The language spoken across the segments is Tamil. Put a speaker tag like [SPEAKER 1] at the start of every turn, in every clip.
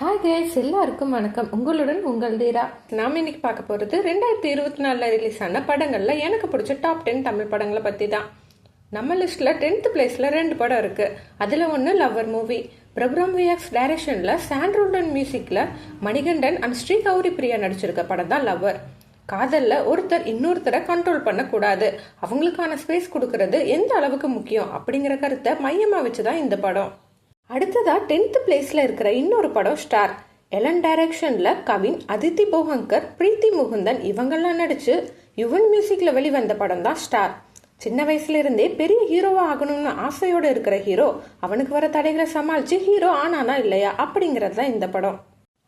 [SPEAKER 1] ஹாய் கைஸ் எல்லாருக்கும் வணக்கம். உங்களுடன் உங்கள் தீரா. நாம் இன்னைக்கு பார்க்க போகிறது ரெண்டாயிரத்தி இருபத்தி நாலில் ரிலீஸ் ஆன படங்களில் எனக்கு பிடிச்ச டாப் டென் தமிழ் படங்களை பற்றி தான் நம்ம லிஸ்ட்டில் டென்த் பிளேஸில் ரெண்டு படம் இருக்குது அதில் ஒன்று லவ்வர் மூவி பிரபுராம் வியாக்ஸ் டைரக்ஷனில் சாண்ட்ரோல்டன் மியூசிக்கில் மணிகண்டன் அண்ட் ஸ்ரீ கௌரி பிரியா நடிச்சிருக்க படம் தான் லவ்வர் காதலில் ஒருத்தர் இன்னொருத்தரை கண்ட்ரோல் பண்ணக்கூடாது. அவங்களுக்கான ஸ்பேஸ் கொடுக்கறது எந்த அளவுக்கு முக்கியம் அப்படிங்கிற கருத்தை மையமாக வச்சு தான் இந்த படம். அடுத்ததா டென்த் பிளேஸ்ல இருக்கிற இன்னொரு படம் ஸ்டார் எலன் டைரக்ஷன்ல கவின் அதித்தி போகங்கர் பிரீத்தி முகுந்தன் இவங்கெல்லாம் நடிச்சு யுவன் மியூசிக்ல வெளிவந்த படம் தான் ஸ்டார் சின்ன வயசுல இருந்தே பெரிய ஹீரோவா ஆகணும்னு ஆசையோட இருக்கிற ஹீரோ அவனுக்கு வர தடைகளை சமாளிச்சு ஹீரோ ஆனானா இல்லையா அப்படிங்கிறது தான் இந்த படம்.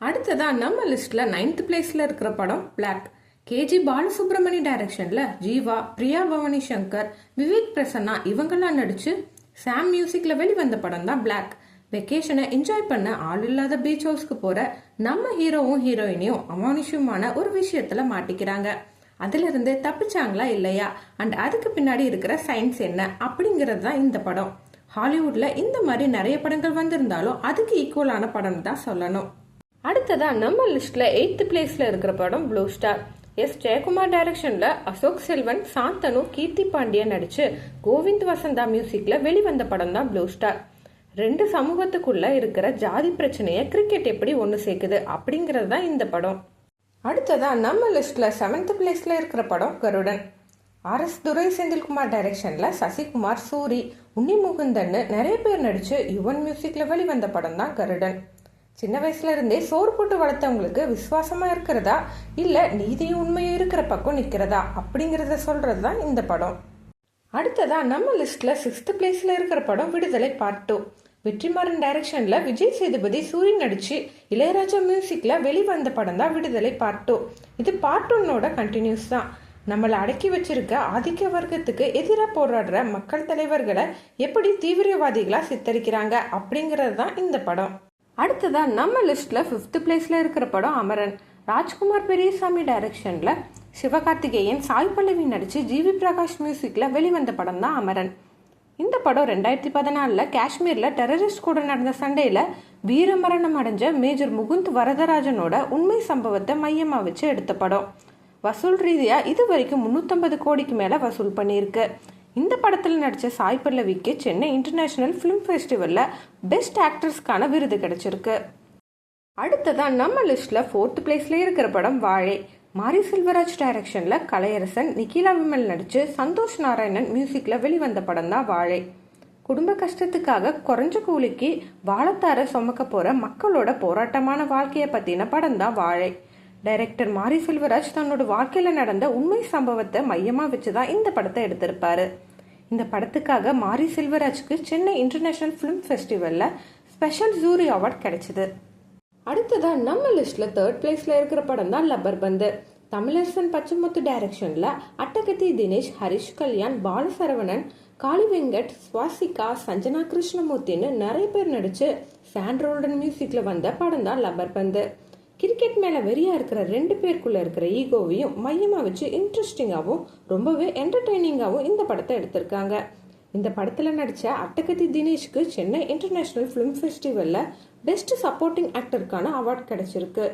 [SPEAKER 1] அடுத்ததா நம்ம லிஸ்ட்ல நைன்த் பிளேஸ்ல இருக்கிற படம் பிளாக் கேஜி பாலசுப்ரமணி டைரக்ஷன்ல ஜீவா பிரியா பவானி சங்கர் விவேக் பிரசன்னா இவங்கெல்லாம் நடிச்சு சாம் மியூசிக்ல வெளிவந்த படம் தான் பிளாக் வெக்கேஷனை என்ஜாய் பண்ண ஆள் இல்லாத பீச் ஹவுஸ்க்கு போற நம்ம ஹீரோவும் ஹீரோயினையும் அமானுஷ்யமான ஒரு விஷயத்துல மாட்டிக்கிறாங்க. அதிலிருந்து தப்பிச்சாங்களா இல்லையா? அண்ட் அதுக்கு பின்னாடி இருக்கிற சயின்ஸ் என்ன? அப்படிங்கிறது தான் இந்த படம். ஹாலிவுட்ல இந்த மாதிரி நிறைய படங்கள் வந்திருந்தாலும் அதுக்கு ஈக்குவலான படம் தான் சொல்லணும். அடுத்ததா நம்ம லிஸ்ட்ல எயித்து பிளேஸ்ல இருக்கிற படம் ப்ளூ ஸ்டார் எஸ். ஜெயக்குமார் டைரக்ஷன்ல அசோக் செல்வன் சாந்தனு கீர்த்தி பாண்டியன் நடிச்சு கோவிந்த் வசந்தா மியூசிக்ல வெளிவந்த படம் தான் ப்ளூ ஸ்டார் ரெண்டு சமூகத்துக்குள்ள இருக்கிற ஜாதி பிரச்சனையை கிரிக்கெட் எப்படி ஒன்று சேர்க்குது அப்படிங்கிறது தான் இந்த படம். அடுத்ததா நம்ம லிஸ்ட்ல செவன்த் பிளேஸ்ல இருக்கிற படம் கருடன். ஆர் எஸ் துரை செந்தில்குமார் டைரக்ஷன்ல சசிகுமார் சூரி உன்னி நிறைய பேர் நடிச்சு யுவன் மியூசிக்ல வெளிவந்த படம் தான் கருடன். சின்ன வயசுல இருந்தே சோறு போட்டு வளர்த்தவங்களுக்கு விசுவாசமா இருக்கிறதா? இல்ல நீதியும் உண்மையும் இருக்கிற பக்கம் நிக்கிறதா? அப்படிங்கறத சொல்கிறது தான் இந்த படம். அடுத்ததா நம்ம லிஸ்ட்ல சிக்ஸ்த் பிளேஸ்ல இருக்கிற படம் விடுதலை பார்ட் டூ வெற்றிமாறன் டைரக்ஷன்ல விஜய் சேதுபதி சூரியன் நடிச்சு இளையராஜா மியூசிக்ல வெளிவந்த படம் தான் விடுதலை பார்ட் டூ இது பார்ட் ஒன்னோட கண்டினியூஸ் தான். நம்மளை அடக்கி வச்சிருக்க ஆதிக்க வர்க்கத்துக்கு எதிராக போராடுற மக்கள் தலைவர்களை எப்படி தீவிரவாதிகளா சித்தரிக்கிறாங்க அப்படிங்கிறது தான் இந்த படம். அடுத்ததா நம்ம லிஸ்ட்ல ஃபிஃப்த் பிளேஸ்ல இருக்கிற படம் அமரன். ராஜ்குமார் பெரியசாமி டைரக்ஷன்ல சிவகார்த்திகேயன் சாய் பல்லவி நடித்து ஜிவி பிரகாஷ் மியூசிக்கில் வெளிவந்த படம் தான் அமரன். இந்த படம் ரெண்டாயிரத்தி பதினாலில் காஷ்மீரில் டெரரிஸ்ட் கூட நடந்த சண்டையில் வீரமரணம் அடைஞ்ச மேஜர் முகுந்த் வரதராஜனோட உண்மை சம்பவத்தை மையமாக வச்சு எடுத்த படம். வசூல் ரீதியாக இது வரைக்கும் முந்நூற்றம்பது கோடிக்கு மேலே வசூல் பண்ணியிருக்கு. இந்த படத்தில் நடித்த சாய் பல்லவிக்கு சென்னை இன்டர்நேஷ்னல் ஃபிலிம் ஃபெஸ்டிவலில் பெஸ்ட் ஆக்ட்ரஸ்க்கான விருது கிடைச்சிருக்கு. அடுத்ததான் நம்ம லிஸ்ட்டில் ஃபோர்த் பிளேஸில் இருக்கிற படம் வாழை. மாரி செல்வராஜ் டைரக்ஷனில் கலையரசன் நிக்கிலா விமல் நடித்து சந்தோஷ் நாராயணன் மியூசிக்கில் வெளிவந்த படம் தான் வாழை. குடும்ப கஷ்டத்துக்காக குறைஞ்ச கூலிக்கு வாழத்தார சுமக்க போகிற மக்களோட போராட்டமான வாழ்க்கையை பற்றின படம் தான் வாழை. டைரக்டர் மாரி செல்வராஜ் தன்னோட வாழ்க்கையில் நடந்த உண்மை சம்பவத்தை மையமாக வச்சு தான் இந்த படத்தை எடுத்திருப்பாரு. இந்த படத்துக்காக மாரி செல்வராஜ்க்கு சென்னை இன்டர்நேஷனல் ஃபிலிம் ஃபெஸ்டிவலில் ஸ்பெஷல் ஜூரி அவார்ட் கிடைச்சிது. அடுத்ததா நம்ம லிஸ்ட்ல தேர்ட் பிளேஸ்ல இருக்கிற படம் தான் லப்பர் பந்து. தமிழரசன் பச்சைமுத்து டைரக்ஷன்ல அட்டகத்தி தினேஷ் ஹரிஷ் கல்யாண் பாலசரவணன் காளி வெங்கட் ஸ்வாசிகா சஞ்சனா கிருஷ்ணமூர்த்தின்னு நிறைய பேர் நடிச்சு சாண்ட்ரோல்டன் மியூசிக்ல வந்த படம் தான் லப்பர் பந்து. கிரிக்கெட் மேல வெறியா இருக்கிற ரெண்டு பேருக்குள்ள இருக்கிற ஈகோவையும் மையமா வச்சு இன்ட்ரெஸ்டிங்காகவும் ரொம்பவே என்டர்டெய்னிங்காகவும் இந்த படத்தை எடுத்திருக்காங்க. இந்த படத்தில் நடித்த அட்டகத்தி தினேஷ்க்கு சென்னை இன்டர்நேஷனல் ஃபிலிம் ஃபெஸ்டிவலில் பெஸ்ட் சப்போர்ட்டிங் ஆக்டருக்கான அவார்ட் கிடைச்சிருக்கு.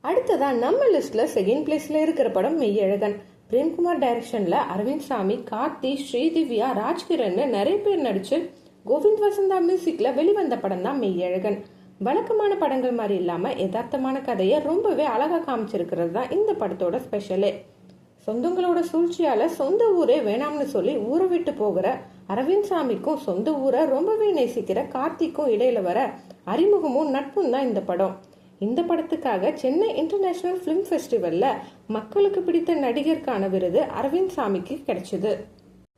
[SPEAKER 1] அடுத்ததாக நம்ம லிஸ்ட்ல செகண்ட் பிளேஸ்ல இருக்கிற படம் மெய்யழகன். பிரேம்குமார் டைரக்ஷன்ல அரவிந்த் சாமி கார்த்தி ஸ்ரீதிவ்யா ராஜ்கிரன் நிறைய பேர் நடிச்சு கோவிந்த் வசந்தா மியூசிக்ல வெளிவந்த படம் தான் மெய்யழகன். வழக்கமான படங்கள் மாதிரி இல்லாம யதார்த்தமான கதையை ரொம்பவே அழகா காமிச்சிருக்கிறது தான் இந்த படத்தோட ஸ்பெஷலே சொந்தங்களோட சூழ்ச்சியால சொந்த ஊரே வேணாம்னு சொல்லி ஊரை விட்டு போகிற அரவிந்த் சாமிக்கும் சொந்த ஊரை ரொம்பவே நேசிக்கிற கார்த்திக்கும் இடையில வர அறிமுகமும் நட்பும் தான் இந்த படம். இந்த படத்துக்காக சென்னை இன்டர்நேஷனல் ஃபிலிம் ஃபெஸ்டிவல்ல மக்களுக்கு பிடித்த நடிகருக்கான விருது அரவிந்த் சாமிக்கு கிடைச்சது.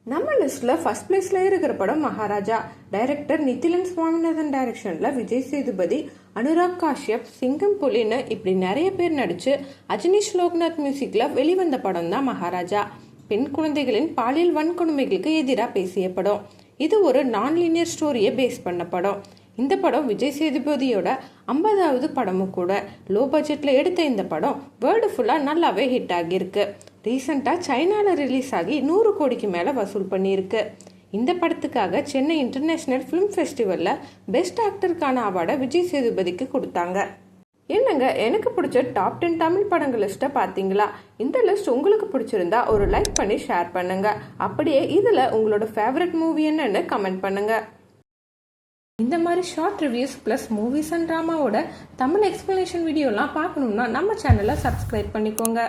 [SPEAKER 1] நம்ம லிஸ்ட்ல ஃபர்ஸ்ட் பிளேஸ்ல இருக்கிற படம் மகாராஜா. டைரக்டர் நித்திலன் சுவாமிநாதன் டைரக்ஷன்ல விஜய் சேதுபதி அனுராக் காஷ்யப் சிங்கம் புலின்னு இப்படி நிறைய பேர் நடிச்சு அஜினிஷ் லோக்நாத் மியூசிக்ல வெளிவந்த படம் தான் மகாராஜா. பெண் குழந்தைகளின் பாலியல் வன்கொடுமைகளுக்கு எதிராக பேசிய படம். இது ஒரு நான் லீனியர் ஸ்டோரியை பேஸ் பண்ண படம். இந்த படம் விஜய் சேதுபதியோட ஐம்பதாவது படமும் கூட. லோ பட்ஜெட்டில் எடுத்த இந்த படம் வேர்ல்டு ஃபுல்லாக நல்லாவே ஹிட் ஆகியிருக்கு. ரீசண்டாக சைனாவில் ரிலீஸ் ஆகி நூறு கோடிக்கு மேலே வசூல் பண்ணியிருக்கு. இந்த படத்துக்காக சென்னை இன்டர்நேஷ்னல் ஃபிலிம் ஃபெஸ்டிவலில் பெஸ்ட் ஆக்டருக்கான அவார்டை விஜய் சேதுபதிக்கு கொடுத்தாங்க. என்னங்க எனக்கு பிடிச்ச டாப் டென் தமிழ் படங்கள் லிஸ்ட்டை பார்த்தீங்களா? இந்த லிஸ்ட் உங்களுக்கு பிடிச்சிருந்தா ஒரு லைக் பண்ணி ஷேர் பண்ணுங்க. அப்படியே இதில் உங்களோட ஃபேவரட் மூவி என்னன்னு கமெண்ட் பண்ணுங்க. இந்த மாதிரி short reviews plus movies and ட்ராமாவோட Tamil explanation வீடியோலாம் பார்க்கணுன்னா நம்ம சேனலை சப்ஸ்கிரைப் பண்ணிக்கோங்க.